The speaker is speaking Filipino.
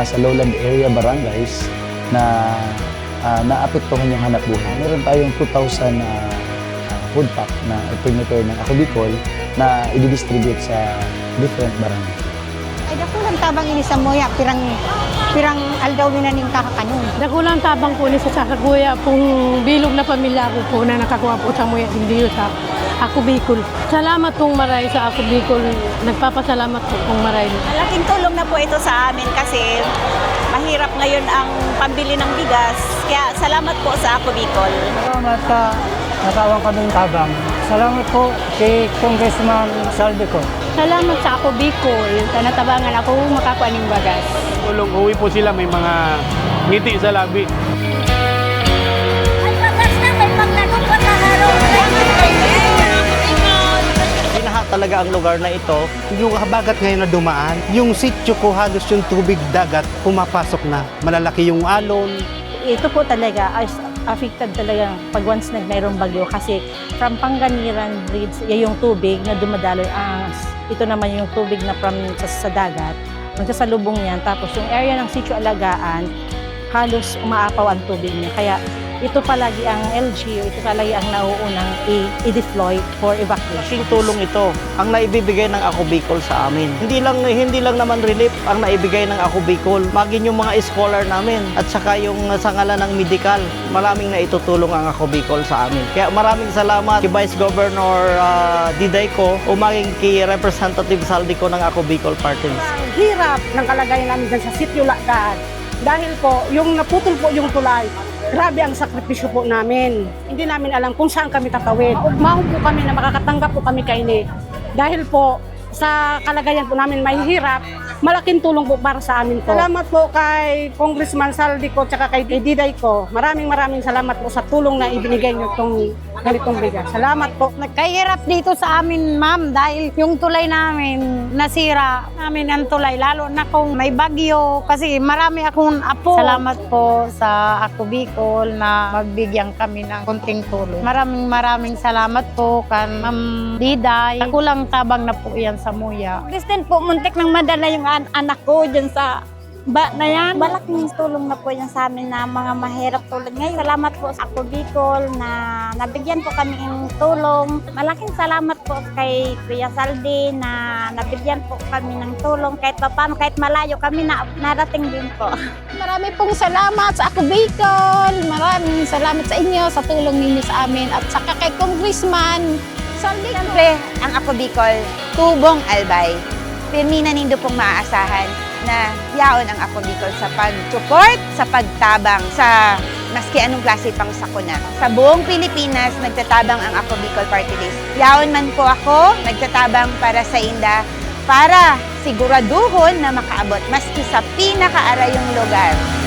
nasa lowland area barangays na uh, naapektuhan yung hanap buhay. Meron tayong 2,000 na food pack na i-prepare ng Ako Bicol na i-distribute sa different barangay. Ay dako lang tabang ini sa moya pirang pirang aldaw na ning kakakanyon. Dakulang tabang po ni sa sakaguya pong bilog na pamilya ko po na nakakuha po sa muya hindi sa Ako Bicol. Salamat pong maray sa Ako Bicol. Nagpapasalamat po pong maray. Malaking tulong na po ito sa amin kasi mahirap ngayon ang pambili ng bigas. Kaya salamat po sa Ako Bicol. Salamat sa natawang kaming tabang. Salamat po kay Congressman Saldico. Salamat sa Ako Bicol. Tanatabangan ako makakuha ng bagas. Tulong uwi po sila, may mga ngiti sa labi. Talaga ang lugar na ito. Yung habagat ngayon na dumaan, yung sityo ko halos yung tubig dagat pumapasok na. Malalaki yung alon. ito po talaga as affected talaga pag once nag mayroong bagyo kasi from Panganiran Bridge yung tubig na dumadaloy ang ito naman yung tubig na from sa, sa dagat magsasalubong yan tapos yung area ng sitio alagaan halos umaapaw ang tubig niya kaya ito palagi ang LGU, ito palagi ang nauunang i-deploy for evacuation. Laking tulong ito ang naibibigay ng Ako Bicol sa amin. Hindi lang hindi lang naman relief ang naibigay ng Ako Bicol, maging yung mga scholar namin at saka yung sa ngalan ng medical. Maraming na itutulong ang Ako Bicol sa amin. Kaya maraming salamat kay Vice Governor uh, Diday ko o maging kay Representative Saldi ko ng Ako Bicol Party. Hirap ng kalagayan namin dyan sa sityo Lakad. Dahil po, yung naputol po yung tulay, grabe ang sakripisyo po namin. Hindi namin alam kung saan kami tatawid. Ugmahon po kami na makakatanggap po kami kaini. Dahil po, sa kalagayan po namin mahihirap, malaking tulong po para sa amin po. Salamat po kay Congressman Saldi ko tsaka kay Diday ko. Maraming maraming salamat po sa tulong na ibinigay niyo itong ganitong bigas. Salamat po. Nagkahirap dito sa amin, ma'am, dahil yung tulay namin nasira namin ang tulay lalo na kung may bagyo kasi marami akong apo. Salamat po sa Ako Bicol na magbigyan kami ng konting tulong. Maraming maraming salamat po kan Ma'am Diday. Kulang tabang na po yan sa muya. Kristen po, muntik nang madala yung an- anak ko dyan sa ba na yan. Malaking tulong na po yan sa amin na mga mahirap tulad ngayon. Salamat po sa Ako Bicol na nabigyan po kami ng tulong. Malaking salamat po kay Kuya Saldi na nabigyan po kami ng tulong kahit paano, kahit malayo kami na narating din po. Marami pong salamat sa Ako Bicol. Maraming salamat sa inyo sa tulong ninyo sa amin at saka kay Congressman Saldi. Siyempre, ang Ako Bicol, tubong albay. Pirmina nindo pong maaasahan na yaon ang Ako Bicol sa pag-support, sa pagtabang, sa maski anong klase pang sakuna. Sa buong Pilipinas, nagtatabang ang Ako Bicol Party List. Yaon man po ako, nagtatabang para sa inda, para siguraduhon na makaabot maski sa pinakaarayong lugar